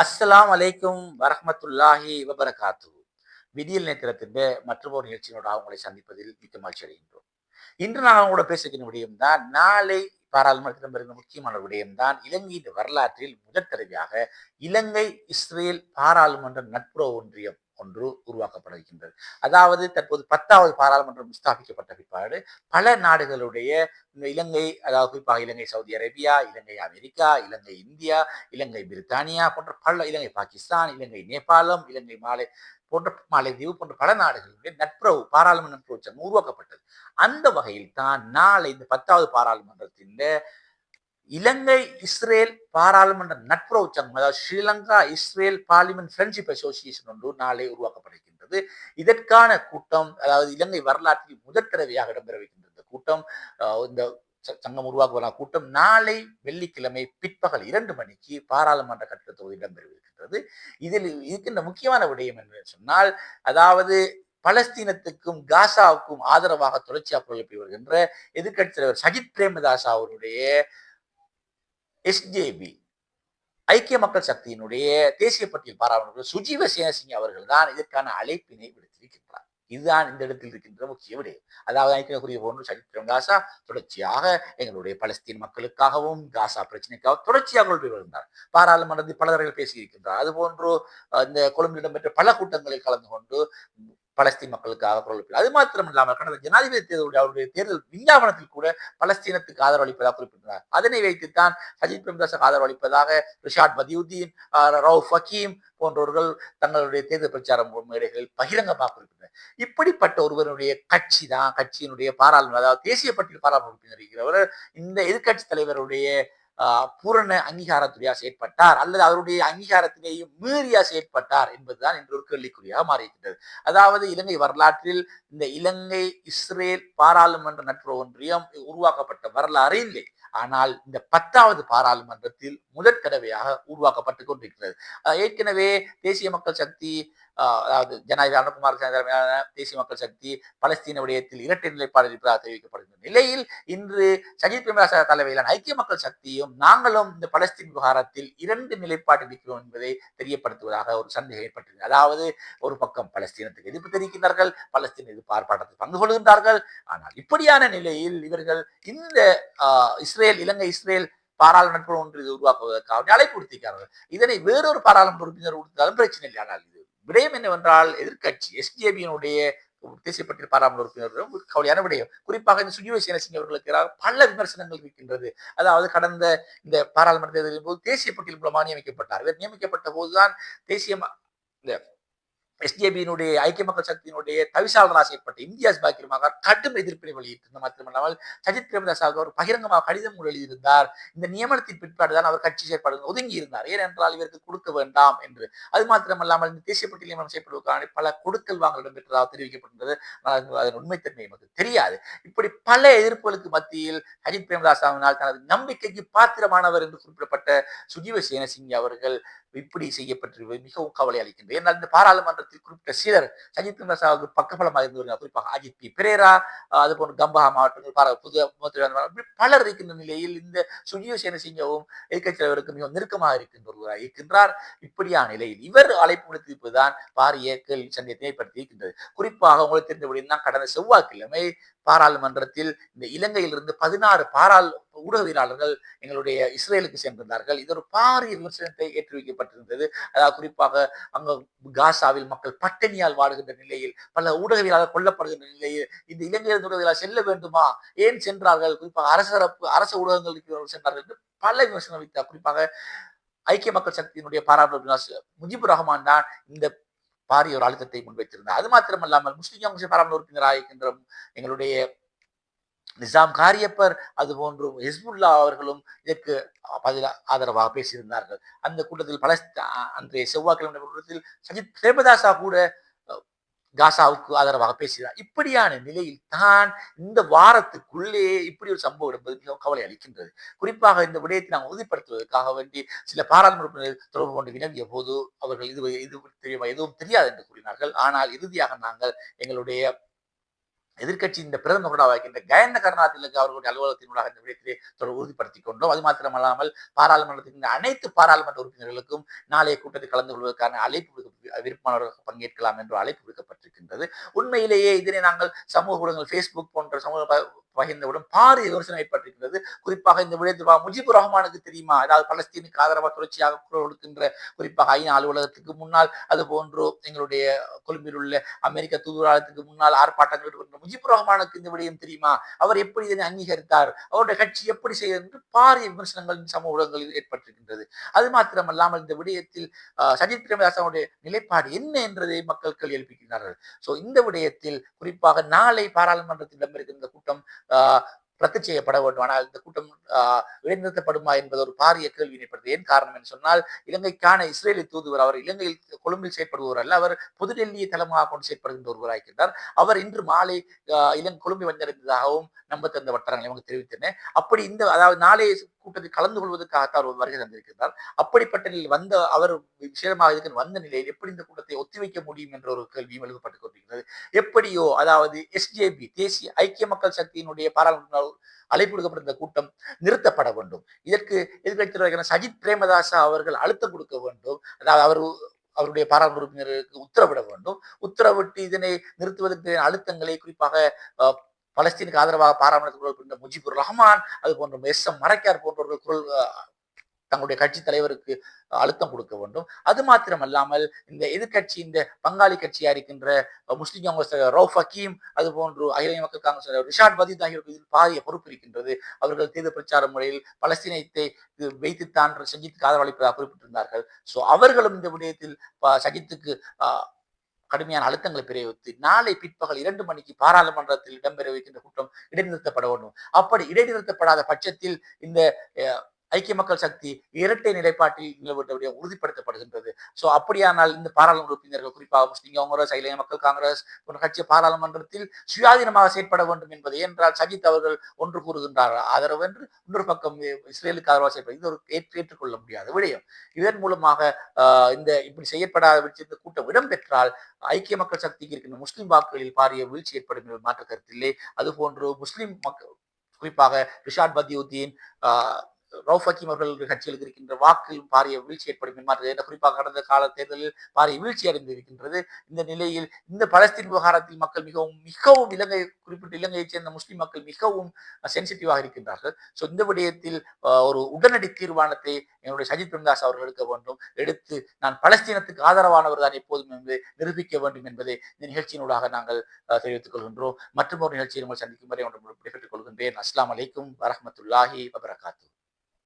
அஸ்ஸலாம் அலைக்கும் வரஹமத்துல்லாஹி வபரகாத்து விடியல் நேத்திரத்தின் மற்றொரு நிகழ்ச்சியோட உங்களை சந்திப்பதில் மிக்க மகிழ்ச்சி அடைகின்றோம். இன்று நான் உங்களோட பேசுகிற விடயம் தான் நாளை பாராளுமன்றத்திடம் வருகிற முக்கியமான விடயம் தான் இலங்கையின் வரலாற்றில் முதற் தடவையாக இலங்கை இஸ்ரேல் பாராளுமன்ற நட்புறவு ஒன்றியம் ஒன்று உருவாக்கப்பட இருக்கின்றது அதாவது தற்போது பத்தாவது பாராளுமன்றம் ஸ்தாபிக்கப்பட்ட பிற்பாடு பல நாடுகளுடைய இலங்கை அதாவது குறிப்பாக Ilangai Saudi Arabia Ilangai America Ilangai India Ilangai Britannia போன்ற பல இலங்கை பாகிஸ்தான் இலங்கை நேபாளம் இலங்கை மாலை போன்ற மாலைதீவு போன்ற பல நாடுகளுடைய நட்புறவு பாராளுமன்ற உருவாக்கப்பட்டது. அந்த வகையில் தான் நாளை இந்த பத்தாவது பாராளுமன்றத்தின் இலங்கை இஸ்ரேல் பாராளுமன்ற நட்புறவு சங்கம் அதாவது Sri Lanka Israel parliament friendship association ஒன்று நாளை உருவாக்கப்படுகின்றது. இதற்கான கூட்டம் அதாவது இலங்கை வரலாற்றில் முதற் தடவையாக இடம்பெறவிருக்கின்ற இந்த கூட்டம் இந்த சங்கம் உருவாக்குவதான கூட்டம் நாளை வெள்ளிக்கிழமை பிற்பகல் இரண்டு மணிக்கு பாராளுமன்ற கட்டிடத்தோடு இடம்பெறவிருக்கின்றது. இதில் இருக்கின்ற முக்கியமான விடயம் என்று சொன்னால் அதாவது பலஸ்தீனத்துக்கும் காசாவுக்கும் ஆதரவாக தொடர்ச்சியாக குரல் வருகின்ற எதிர்கட்சி தலைவர் சஜித் பிரேமதாஸ் அவருடைய எஸ்ஜேபி ஐக்கிய மக்கள் சக்தியினுடைய தேசிய பட்டியல் பாராளுமன்ற சுஜீவ சேனசிங் அவர்கள் தான் இதற்கான அழைப்பினை விடுத்திருக்கின்றார். இதுதான் இந்த இடத்தில் இருக்கின்ற முக்கிய விடயம். அதாவது ஐக்கியக்குரிய போன்று சரித்திரம் காசா தொடர்ச்சியாக எங்களுடைய பலஸ்தீன் மக்களுக்காகவும் காசா பிரச்சனைக்காக தொடர்ச்சியாக வருகின்றார் பாராளுமன்றத்தில் பலர்கள் பேசியிருக்கின்றார். அதுபோன்று அஹ், இந்த கொழும்பில் இடம்பெற்ற பல கூட்டங்களில் கலந்து கொண்டு பலஸ்தீன் மக்களுக்காக குரல் அது மாத்திரம் இல்லாமல் கடந்த ஜனாதிபதி தேர்தலுடைய அவருடைய தேர்தல் விஞ்ஞாபனத்தில் கூட பலஸ்தீனத்துக்கு ஆதரவு அளிப்பதாக குறிப்பிட்டார் அதனை வைத்துத்தான் சஜித் பிரேமதாசுக்கு ஆதரவு அளிப்பதாக ரிஷாட் பதியுதீன் ரவு ரவுஃப் ஹக்கீம் போன்றவர்கள் தங்களுடைய தேர்தல் பிரச்சார மேடைகளில் பகிரங்கமாக குறிப்பிட்டனர். இப்படிப்பட்ட ஒருவருடைய கட்சி தான் கட்சியினுடைய பாராளுமன்ற அதாவது தேசிய பட்டியல் பாராளுமன்ற உறுப்பினர் இருக்கிறவர் இந்த எதிர்க்கட்சி தலைவருடைய பூரண அங்கீகாரத்துடைய செயற்பட்டார் அல்லது அவருடைய அங்கீகாரத்திலேயும் மீறியா செயற்பட்டார் என்பதுதான் இன்று ஒரு கேள்விக்குறியாக மாறியிருக்கிறது அதாவது இலங்கை வரலாற்றில் இந்த இலங்கை இஸ்ரேல் பாராளுமன்ற நட்புறவு ஒன்றியம் உருவாக்கப்பட்ட வரலாறு இல்லை. ஆனால் இந்த பத்தாவது பாராளுமன்றத்தில் முதற் தடவையாக உருவாக்கப்பட்டு கொண்டிருக்கிறது ஏற்கனவே தேசிய மக்கள் சக்தி அதாவது ஜனாதிபதி அனுப்புமார் தலைமையிலான தேசிய மக்கள் சக்தி பலஸ்தீன விடயத்தில் இரட்டை நிலைப்பாடு இருப்பதாக தெரிவிக்கப்படுகின்ற நிலையில் இன்று சஜித் பிரேமதாச தலைமையிலான ஐக்கிய மக்கள் சக்தியும் நாங்களும் இந்த பலஸ்தீன் விவகாரத்தில் இரண்டு நிலைப்பாடு இருக்கிறோம் என்பதை தெரியப்படுத்துவதாக ஒரு சந்தேகம் ஏற்பட்டது அதாவது ஒரு பக்கம் பலஸ்தீனத்துக்கு எதிர்ப்பு தெரிவிக்கின்றார்கள் பலஸ்தீன் எதிர்ப்பு ஆர்ப்பாட்டத்தில் பங்கு கொள்கின்றார்கள். ஆனால் இப்படியான நிலையில் இவர்கள் இந்த ஆஹ், இஸ்ரேல் இலங்கை இஸ்ரேல் பாராளுமன்றம் ஒன்று இது உருவாக்குவதற்காக அழைப்பு கொடுத்திருக்கிறார்கள் இதனை வேறொரு பாராளுமன்ற உறுப்பினர் கொடுத்தாலும் பிரச்சனை இல்லை. ஆனால் இது விடயம் என்னவென்றால் எதிர்க்கட்சி எஸ்டிஏபியினுடைய தேசிய பட்டியல் பாராமல் உறுப்பினர்களும் கவலையான விடயம். குறிப்பாக இந்த சுஜீவ சேனசிங் அவர்களுக்கு எதிராக பல விமர்சனங்கள் இருக்கின்றது. அதாவது கடந்த இந்த பாராளுமன்ற தேர்தலின் போது தேசிய பட்டியல் மூலமாக நியமிக்கப்பட்டார் இவர் நியமிக்கப்பட்ட போதுதான் தேசிய இந்த எஸ்டிஏபியினுடைய ஐக்கிய மக்கள் சக்தியினுடைய தவிசாளராக செயற்பட்ட இந்தியாஸ் பாக்கியமாக கடும் எதிர்ப்பினை வெளியிட்டிருந்த மாத்திரமல்லாமல் சஜித் பிரேமதாஸ் அவர் பகிரங்கமாக கடிதம் எழுதியிருந்தார். இந்த நியமனத்தின் பிற்பாடுதான் அவர் கட்சி செயற்பாடு ஒதுங்கி இருந்தார் ஏனென்றால் இவருக்கு கொடுக்க வேண்டாம் என்று. அது மாத்திரமல்லாமல் இந்த தேசிய பட்டியல் நியமனம் செய்யப்படுவதற்கான பல கொடுக்கல் வாங்கல் இடம்பெற்றதாக தெரிவிக்கப்பட்டிருந்தது. அதன் உண்மைத்தன்மை நமக்கு தெரியாது. இப்படி பல எதிர்ப்புகளுக்கு மத்தியில் சஜித் பிரேமதாஸ் அவனால் தனது நம்பிக்கைக்கு பாத்திரமானவர் என்று குறிப்பிடப்பட்ட சுஜீவ சேனசிங் அவர்கள் இப்படி செய்யப்பட்டிருப்பது மிகவும் கவலை அளிக்கின்றது ஏன்னால் இந்த மாவட்டத்தில் குறிப்பிட்ட சிலர் சஜித் மசாவுக்கு பக்கபலமாக இருந்து வருகிறார். குறிப்பாக அஜித் பி. பிரேரா அது அதுபோன்று கம்பஹா மாவட்டங்கள் பாரா புது முதல்வர் பலர் இருக்கின்ற நிலையில் இந்த சுஜீவ சேனசிங்கவும் எதிர்க்கட்சி தலைவருக்கு மிகவும் நெருக்கமாக இருக்கின்ற இருக்கின்றார். இப்படியான நிலையில் இவர் அழைப்பு விடுத்திருப்பதுதான் பாரிய கேள்வி சந்தேகத்தை ஏற்படுத்தி இருக்கின்றது. குறிப்பாக உங்களுக்கு தெரிந்தபடி தான் கடந்த செவ்வாய்க்கிழமை பாராளுமன்றத்தில் இந்த இலங்கையிலிருந்து பதினாறு பாராள் ஊடகவியலாளர்கள் எங்களுடைய இஸ்ரேலுக்கு சென்றிருந்தார்கள். இது ஒரு பாரிய விமர்சனத்தை ஏற்றி வைக்கப்பட்டிருந்தது அதாவது குறிப்பாக அங்க காசாவில் மக்கள் பட்டினியால் வாடுகின்ற நிலையில் பல ஊடகவியலாளர் கொல்லப்படுகின்ற நிலையில் இந்த இலங்கையில் ஊடகவியலாளர் செல்ல வேண்டுமா? ஏன் சென்றார்கள்? குறிப்பாக அரசரப்பு அரச ஊடகங்கள் சென்றார்கள் என்று பல விமர்சனம் வைத்தார். குறிப்பாக ஐக்கிய மக்கள் சக்தியினுடைய பாராளுமன்ற முஜிபுர் ரஹ்மான் தான் இந்த பாரிய ஒரு அழுத்தத்தை முன்வைத்திருந்தார் அது மாத்திரமல்லாமல் முஸ்லிம் காங்கிரஸ் பாராளுமன்ற உறுப்பினராக இருக்கின்ற எங்களுடைய நிசாம் காரியப்பர் அது போன்று ஹிஸ்புல்லா அவர்களும் இதற்கு பதில் ஆதரவாக பேசியிருந்தார்கள். அந்த கூட்டத்தில் பல அன்றைய செவ்வாய்க்கிழமை கூட்டத்தில் சஜித் பிரேமதாசா கூட காசாவுக்கு ஆதரவாக பேசுகிறார் இப்படியான நிலையில் தான் இந்த வாரத்துக்குள்ளே இப்படி ஒரு சம்பவம் என்பது மிகவும் கவலை அளிக்கின்றது. குறிப்பாக இந்த விடயத்தை நாம் உறுதிப்படுத்துவதற்காக வேண்டி சில பாராளுமன்ற தொடர்பு கொண்டு வினவிய போது அவர்கள் இது இது தெரியுமா? எதுவும் தெரியாது என்று கூறினார்கள். ஆனால் இறுதியாக நாங்கள் எங்களுடைய எதிர்க்கட்சி இந்த பிரதமர்களாக இருக்கின்ற கயந்த கருணாநிதிக்கு அவர்களுடைய அலுவலகத்தினூடாக இந்த விடயத்திலே தொடர் உறுதிப்படுத்திக் கொண்டோம். அது மாத்திரமல்லாமல் பாராளுமன்றத்தின் அனைத்து பாராளுமன்ற உறுப்பினர்களுக்கும் நாளைய கூட்டத்தில் கலந்து கொள்வதற்கான அழைப்பு விடுக்க- பங்கேற்கலாம் என்று அழைப்பு விடுக்கப்பட்டிருக்கின்றது. உண்மையிலேயே இதனை நாங்கள் சமூக ஊடகங்கள் ஃபேஸ்புக் போன்ற சமூக பகிர்ந்தவுடன் பாரிய விமர்சனம் ஏற்பட்டிருக்கிறது. குறிப்பாக இந்த விடயத்தில் பா- முஜிபுர் ரஹ்மானுக்கு தெரியுமா? அதாவது பலஸ்தீனுக்கு ஆதரவாக தொடர்ச்சியாக குரல் கொடுக்கின்ற குறிப்பாக ஐநா அலுவலகத்துக்கு முன்னால் அது போன்று எங்களுடைய கொழும்பில் உள்ள அமெரிக்க தூதராலயத்துக்கு முன்னால் ஆர்ப்பாட்டங்கள் ஈடுபடுகின்ற முஜிபுர் ரஹ்மானுக்கு இந்த விடயம் தெரியுமா? அவர் எப்படி இதனை அங்கீகரித்தார்? அவருடைய கட்சி எப்படி செய்தது என்று பாரிய விமர்சனங்கள் சமூக ஊடகங்களில் ஏற்பட்டிருக்கின்றது. அது மாத்திரமல்லாமல் இந்த விடயத்தில் சஜித் பிரேமதாசனுடைய நிலைப்பாடு என்ன என்றதை மக்கள் எழுப்பிக்கிறார்கள் சோ இந்த விடயத்தில் குறிப்பாக நாளை பாராளுமன்றத்தில் இடம்பெறுகின்ற கூட்டம் ரத்து செய்யப்பட வேண்டும். ஆனால் இந்த கூட்டம் இடைநிறுத்தப்படுமா என்பது ஒரு பாரிய கேள்வி இணைப்பது ஏன் காரணம் என்று சொன்னால் இலங்கைக்கான இஸ்ரேலி தூதுவர் அவர் இலங்கையில் கொழும்பில் செயற்படுபவர் அல்ல அவர் புதுடெல்லியை தலைமையாக கொண்டு செயற்படுகின்ற ஒருவராயிருக்கின்றார் அவர் இன்று மாலை ஆஹ், இலங்கை கொழும்பி வந்தடைந்ததாகவும் நம்ப தந்த வட்டாரங்கள் நமக்கு தெரிவித்தனர் அப்படி இந்த அதாவது நாளை கூட்டத்தில் கலந்து கொள்வதற்காக அவர் வருகை தந்திருக்கிறார். அப்படிப்பட்ட நிலையில் வந்த அவர் விஷயமாக இருக்க வந்த நிலையில் எப்படி இந்த கூட்டத்தை ஒத்திவைக்க முடியும் என்ற ஒரு கேள்வியும் எழுதப்பட்டுக் கொண்டிருக்கிறது. எப்படியோ அதாவது எஸ்ஜேபி தேசிய ஐக்கிய மக்கள் சக்தியினுடைய பாராளுமன்ற அழைப்பு விடுக்கப்பட்ட கூட்டம் நிறுத்தப்பட வேண்டும். இதற்கு எதிர்கட்சி சஜித் பிரேமதாசா அவர்கள் அழுத்தம் கொடுக்க வேண்டும். அதாவது அவர் அவருடைய பாராளுமன்ற உறுப்பினருக்கு உத்தரவிட வேண்டும். உத்தரவிட்டு இதனை நிறுத்துவதற்கு அழுத்தங்களை குறிப்பாக பலஸ்தீனுக்கு ஆதரவாக பாராமரித்து குரல் புரிந்த முஜிபுர் ரஹ்மான் அது போன்ற எஸ் எம் மரைக்கார் போன்றவர்கள் குரல் தங்களுடைய கட்சி தலைவருக்கு அழுத்தம் கொடுக்க வேண்டும். அது மாத்திரமல்லாமல் இந்த எதிர்கட்சி இந்த பங்காளி கட்சியா இருக்கின்ற அஹ், முஸ்லிம் காங்கிரஸ் தலைவர் ரவுஃப் ஹக்கீம் அது போன்று அகில இந்திய மக்கள் காங்கிரஸ் தலைவர் ரிஷாட் பதீத் ஆகியோருக்கு இதில் பாரிய பொறுப்பு இருக்கின்றது. அவர்கள் தேர்தல் பிரச்சார முறையில் பலஸ்தீனத்தை வைத்துத்தான் சஜித்துக்கு ஆதரவளிப்பதாக குறிப்பிட்டிருந்தார்கள். சோ அவர்களும் இந்த விடயத்தில் சஜித்துக்கு ஆஹ், கடுமையான அழுத்தங்களை பிரயோகித்து நாளை பிற்பகல் இரண்டு மணிக்கு பாராளுமன்றத்தில் இடம்பெற வைக்கின்ற கூட்டம் இடைநிறுத்தப்பட வேண்டும். அப்படி இடைநிறுத்தப்படாத பட்சத்தில் இந்த அஹ், ஐக்கிய மக்கள் சக்தி இரட்டை நிலைப்பாட்டில் நிலவட்ட உறுதிப்படுத்தப்படுகின்றது. ஸோ அப்படியானால் இந்த பாராளுமன்ற உறுப்பினர்கள் குறிப்பாக முஸ்லிம் காங்கிரஸ் அகில மக்கள் காங்கிரஸ் போன்ற கட்சி பாராளுமன்றத்தில் சுயாதீனமாக செயற்பட வேண்டும் என்பது என்றால் சஜித் அவர்கள் ஒன்று கூறுகின்றார். ஆதரவு என்று இன்னொரு பக்கம் இஸ்ரேலுக்கு ஆதரவாக செயற்பட இது ஒரு ஏற்றுக்கொள்ள முடியாத விடயம். இதன் மூலமாக ஆஹ், இந்த இப்படி செய்யப்படாத பட்சத்தில் இந்த கூட்டம் இடம்பெற்றால் ஐக்கிய மக்கள் சக்திக்கு இருக்கின்ற முஸ்லிம் வாக்குகளில் பாரிய வீழ்ச்சி ஏற்படும் என்பது மாற்ற கருத்தில்லை அதுபோன்று முஸ்லிம் மக்கள் குறிப்பாக ரிஷாட் பதியுத்தீன் ரவுஃபக்கீம் அவர்கள் கட்சியில் இருக்கின்ற வாக்கில் பாரிய வீழ்ச்சி ஏற்படும் என்ன குறிப்பாக கடந்த கால தேர்தலில் பாரிய வீழ்ச்சி அடைந்திருக்கின்றது. இந்த நிலையில் இந்த பலஸ்தீன் விவகாரத்தில் மக்கள் மிகவும் மிகவும் இலங்கை குறிப்பிட்ட இலங்கையைச் சேர்ந்த முஸ்லிம் மக்கள் மிகவும் சென்சிட்டிவாக இருக்கின்றார்கள். ஸோ இந்த விடயத்தில் ஒரு உடனடி தீர்மானத்தை என்னுடைய சஜித் பிரம்தாஸ் அவர்கள் எடுக்க வேண்டும். எடுத்து நான் பலஸ்தீனத்துக்கு ஆதரவானவர் தான் எப்போதும் என்று நிரூபிக்க வேண்டும் என்பதை இந்த நிகழ்ச்சியினூடாக நாங்கள் தெரிவித்துக் கொள்கின்றோம். மற்றும் ஒரு நிகழ்ச்சியை உங்கள் சந்திக்கும் வரை ஒன்று விடைபெற்றுக் கொள்கின்றேன். அஸ்லாம் அலைக்கும் வரமத்துல்லாஹி வபரகாத்து.